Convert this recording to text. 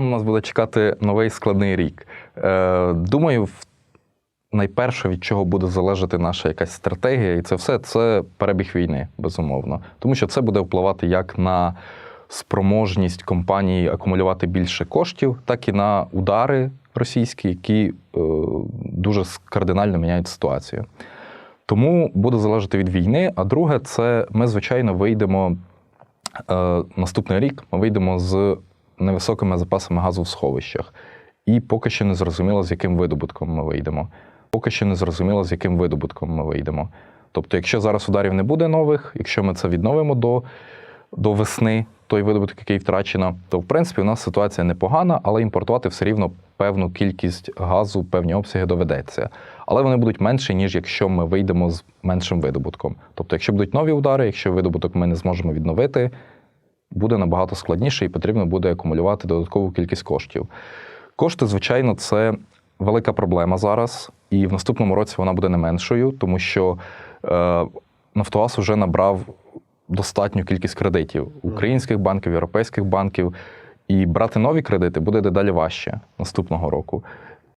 Там нас буде чекати новий складний рік. Е, Думаю, найперше, від чого буде залежати наша якась стратегія, і це все це перебіг війни, безумовно. Тому що це буде впливати як на спроможність компанії акумулювати більше коштів, так і на удари російські, які е, дуже кардинально міняють ситуацію. Тому буде залежати від війни. А друге, це ми, звичайно, вийдемо е, наступний рік. Ми вийдемо з невисокими запасами газу в сховищах. І поки що не зрозуміло, з яким видобутком ми вийдемо. Поки що не зрозуміло, з яким видобутком ми вийдемо. Тобто, якщо зараз ударів не буде нових, якщо ми це відновимо до, до весни, той видобуток, який втрачено, то в принципі у нас ситуація непогана, але імпортувати все рівно певну кількість газу, певні обсяги доведеться. Але вони будуть менші, ніж якщо ми вийдемо з меншим видобутком. Тобто, якщо будуть нові удари, якщо видобуток ми не зможемо відновити, буде набагато складніше і потрібно буде акумулювати додаткову кількість коштів. Кошти, звичайно, це велика проблема зараз, і в наступному році вона буде не меншою, тому що е, Нафтогаз вже набрав достатню кількість кредитів українських банків, європейських банків. І брати нові кредити буде дедалі важче наступного року.